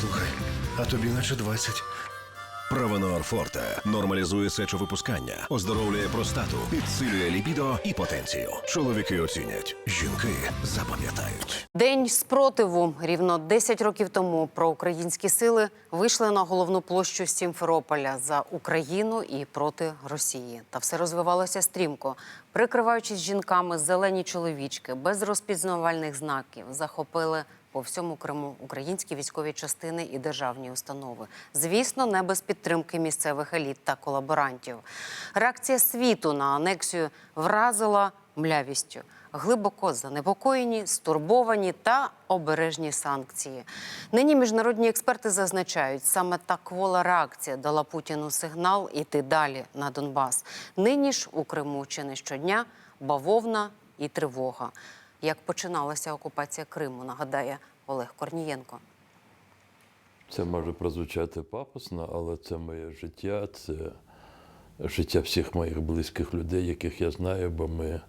Слухай, а тобі наче 20. Правонор Форте нормалізує сечовипускання, оздоровлює простату, підсилює лібідо і потенцію. Чоловіки оцінять, жінки запам'ятають. День спротиву рівно 10 років тому проукраїнські сили вийшли на головну площу Сімферополя за Україну і проти Росії. Та все розвивалося стрімко. Прикриваючись жінками, зелені чоловічки без розпізнавальних знаків захопили по всьому Криму українські військові частини і державні установи. Звісно, не без підтримки місцевих еліт та колаборантів. Реакція світу на анексію вразила млявістю. Глибоко занепокоєні, стурбовані та обережні санкції. Нині міжнародні експерти зазначають, саме та квола реакція дала Путіну сигнал іти далі на Донбас. Нині ж у Криму чи не щодня бавовна і тривога. Як починалася окупація Криму, нагадає Олег Корнієнко. Це може прозвучати пафосно, але це моє життя, це життя всіх моїх близьких людей, яких я знаю, бо ми, е,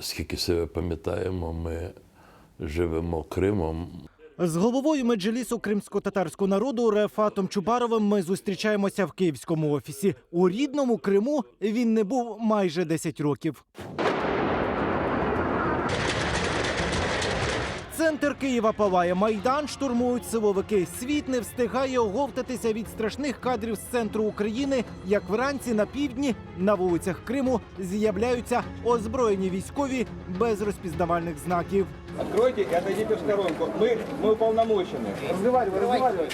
скільки себе пам'ятаємо, ми живемо Кримом. З головою меджлісу кримсько-татарського народу Рефатом Чубаровим ми зустрічаємося в київському офісі. У рідному Криму він не був майже 10 років. Центр Києва палає. Майдан штурмують силовики. Світ не встигає оговтатися від страшних кадрів з центру України, як вранці на півдні на вулицях Криму з'являються озброєні військові без розпізнавальних знаків. Откройте и отойдите в сторонку. Мы, мы уполномочены. Разговаривай, разговаривай.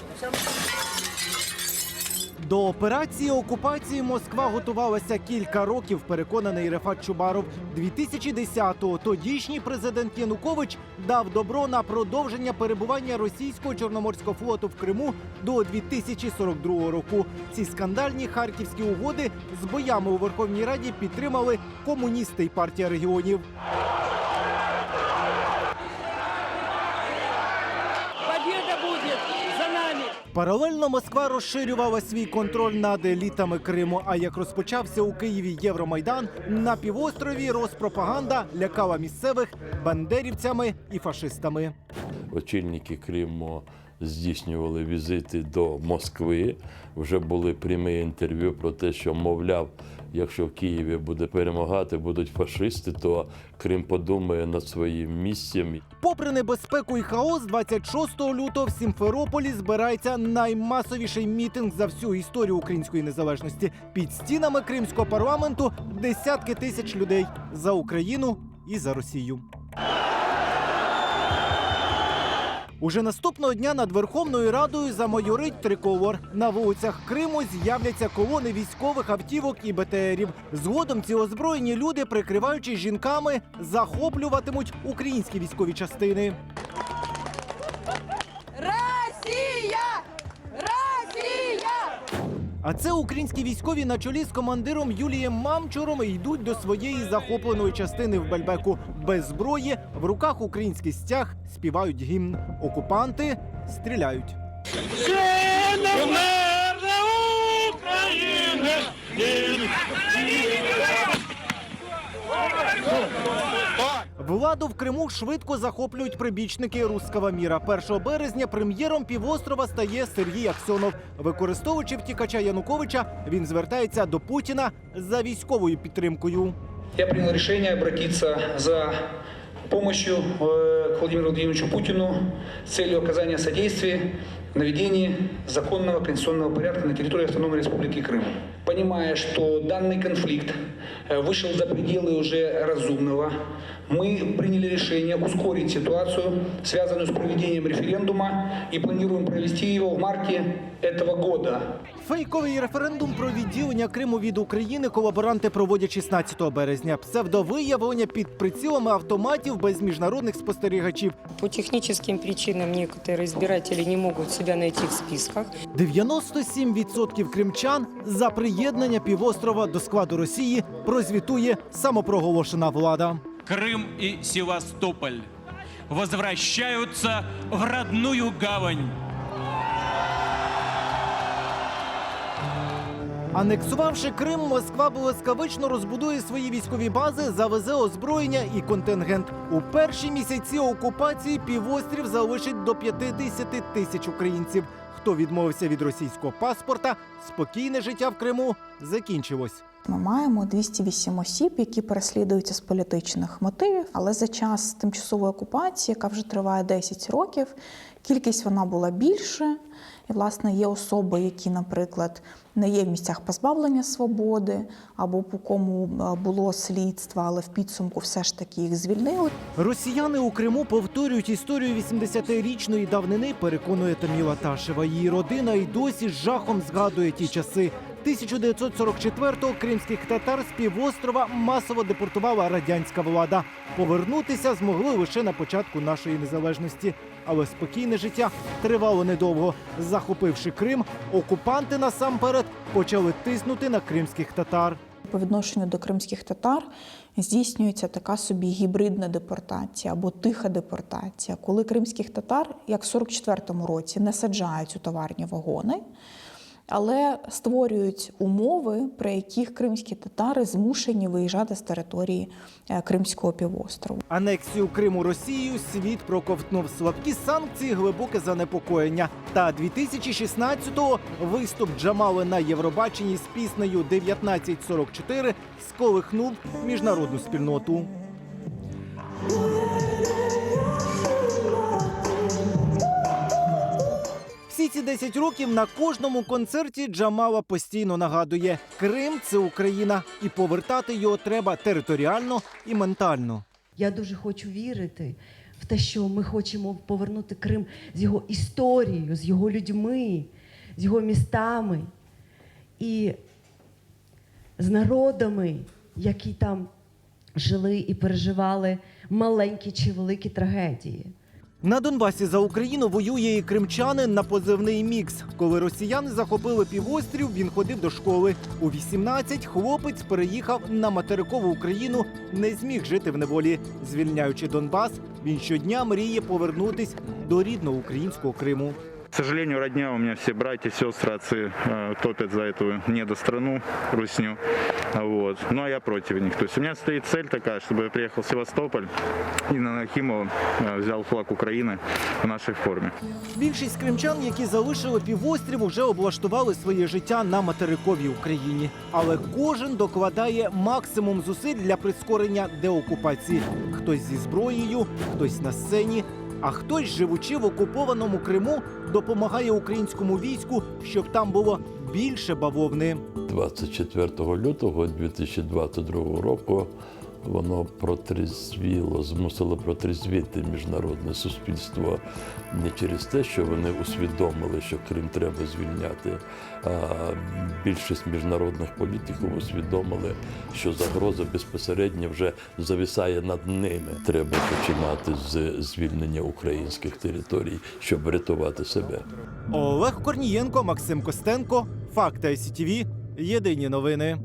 До операції окупації Москва готувалася кілька років. Переконаний Рефат Чубаров. 2010-го тодішній президент Янукович дав добро на продовження перебування російського чорноморського флоту в Криму до 2042 року. Ці скандальні харківські угоди з боями у Верховній Раді підтримали комуністи і партія регіонів. Паралельно Москва розширювала свій контроль над елітами Криму. А як розпочався у Києві Євромайдан, на півострові розпропаганда лякала місцевих бандерівцями і фашистами. Очільники Криму здійснювали візити до Москви. Вже були прямі інтерв'ю про те, що, мовляв, якщо в Києві буде перемагати, будуть фашисти, то Крим подумає над своїм місцем. Попри небезпеку і хаос, 26 лютого в Сімферополі збирається наймасовіший мітинг за всю історію української незалежності. Під стінами кримського парламенту десятки тисяч людей за Україну і за Росію. Уже наступного дня над Верховною Радою замайорить триколор. На вулицях Криму з'являться колони військових автівок і БТРів. Згодом ці озброєні люди, прикриваючись жінками, захоплюватимуть українські військові частини. А це українські військові на чолі з командиром Юлієм Мамчуром йдуть до своєї захопленої частини в Бельбеку. Без зброї в руках український стяг співають гімн. Окупанти стріляють. Владу в Криму швидко захоплюють прибічники руского міра. 1 березня прем'єром півострова стає Сергій Аксьонов. Використовуючи втікача Януковича, він звертається до Путіна за військовою підтримкою. Я принял решение обратиться за помощью э, к Владимиру Владимировичу Путину с целью оказания содействия в наведении законного конституционного порядка на территории Автономной Республики Крым. Понимая, что данный конфликт э, вышел за пределы уже разумного, мы приняли решение ускорить ситуацию, связанную с проведением референдума, и планируем провести его в марте этого года. Фейковий референдум про відділення Криму від України колаборанти проводять 16 березня. Псевдовиявлення під прицілами автоматів без міжнародних спостерігачів. По техническим причинам некоторые избиратели не могут себя найти в списках. 97% кримчан за приєднання півострова до складу Росії прозвітує самопроголошена влада. Крым и Севастополь возвращаются в родную гавань. Анексувавши Крим, Москва блискавично розбудує свої військові бази, завезе озброєння і контингент. У перші місяці окупації півострів залишить до 50 тисяч українців. Хто відмовився від російського паспорта, спокійне життя в Криму закінчилось. Ми маємо 208 осіб, які переслідуються з політичних мотивів, але за час тимчасової окупації, яка вже триває 10 років, кількість вона була більше. І, власне, є особи, які, наприклад, не є в місцях позбавлення свободи, або по кому е, було слідство, але в підсумку все ж таки їх звільнили. Росіяни у Криму повторюють історію 80-річної давнини, переконує Таміла Ташева. Її родина й досі з жахом згадує ті часи. 1944-го кримських татар з півострова масово депортувала радянська влада. Повернутися змогли лише на початку нашої незалежності. Але спокійне життя тривало недовго. Захопивши Крим, окупанти насамперед почали тиснути на кримських татар. По відношенню до кримських татар здійснюється така собі гібридна депортація або тиха депортація, коли кримських татар, як в 44-му році, не саджають у товарні вагони, але створюють умови, при яких кримські татари змушені виїжджати з території е, Кримського півострову. Анексію Криму Росією світ проковтнув слабкі санкції, глибоке занепокоєння. Та 2016-го виступ Джамали на Євробаченні з піснею «1944» сколихнув міжнародну спільноту. Ці 10 років на кожному концерті Джамала постійно нагадує: Крим це Україна, і повертати його треба територіально і ментально. Я дуже хочу вірити в те, що ми хочемо повернути Крим з його історією, з його людьми, з його містами і з народами, які там жили і переживали маленькі чи великі трагедії. На Донбасі за Україну воює і кримчанин на позивний мікс. Коли росіяни захопили півострів, він ходив до школи. У 18 хлопець переїхав на материкову Україну, не зміг жити в неволі. Звільняючи Донбас, він щодня мріє повернутись до рідного українського Криму. К сожалению, родня у меня все братья, сестры, отцы э, топят за эту недострanu, русню. Вот. Ну а я против них. То есть у меня стоит цель такая, чтобы я приехал в Севастополь и на Нахимово э, взял флаг Украины в нашей форме. Більшість кримчан, які залишили півострів, уже облаштували своє життя на материковій Україні. Але кожен докладає максимум зусиль для прискорення деокупації. Хтось зі зброєю, хтось на сцені, а хтось, живучи в окупованому Криму, допомагає українському війську, щоб там було більше бавовни. 24 лютого 2022 року воно протрізвіло, змусило протрізвіти міжнародне суспільство не через те, що вони усвідомили, що Крим треба звільняти, а більшість міжнародних політиків усвідомили, що загроза безпосередньо вже зависає над ними. Треба починати з звільнення українських територій, щоб врятувати себе. Олег Корнієнко, Максим Костенко, Факти ICTV, Єдині новини.